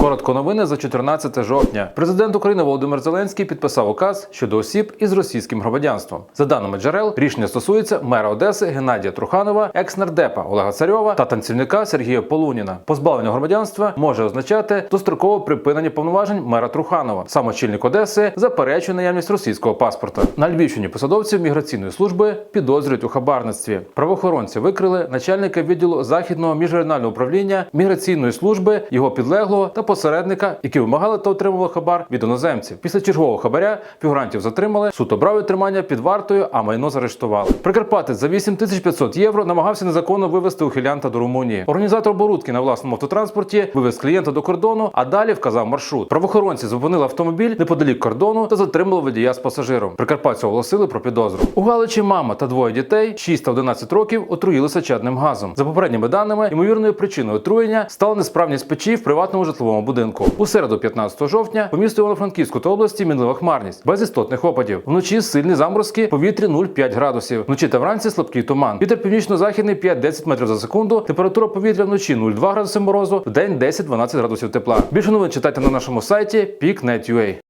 Коротко новини за 14 жовтня. Президент України Володимир Зеленський підписав указ щодо осіб із російським громадянством. За даними джерел, рішення стосується мера Одеси Геннадія Труханова, екс-нардепа Олега Царьова та танцівника Сергія Полуніна. Позбавлення громадянства може означати дострокове припинення повноважень мера Труханова. Сам очільник Одеси заперечує наявність російського паспорта. На Львівщині посадовців міграційної служби підозрюють у хабарництві. Правоохоронці викрили начальника відділу західного міжрегіонального управління міграційної служби, його підлеглого та посередника, які вимагали та отримували хабар від іноземців. Після чергового хабаря фігурантів затримали. Суд обрав тримання під вартою, а майно заарештували. Прикарпатець за 8500 євро намагався незаконно вивезти ухилянта до Румунії. Організатор оборудки на власному автотранспорті вивез клієнта до кордону, а далі вказав маршрут. Правоохоронці зупинили автомобіль неподалік кордону та затримали водія з пасажиром. Прикарпатцю оголосили про підозру. У Галичі мама та двоє дітей 6 та 11 років отруїлися чадним газом. За попередніми даними, ймовірною причиною отруєння стала несправність печі в приватному житловому будинку. У середу, 15 жовтня, по місту Івано-Франківську та області мінлива хмарність без істотних опадів. Вночі сильні заморозки, повітрі 0,5 градусів. Вночі та вранці слабкий туман. Вітер північно-західний 5-10 метрів за секунду. Температура повітря вночі 0,2 градуси морозу, в день 10-12 градусів тепла. Більше новин читайте на нашому сайті peak.net.ua.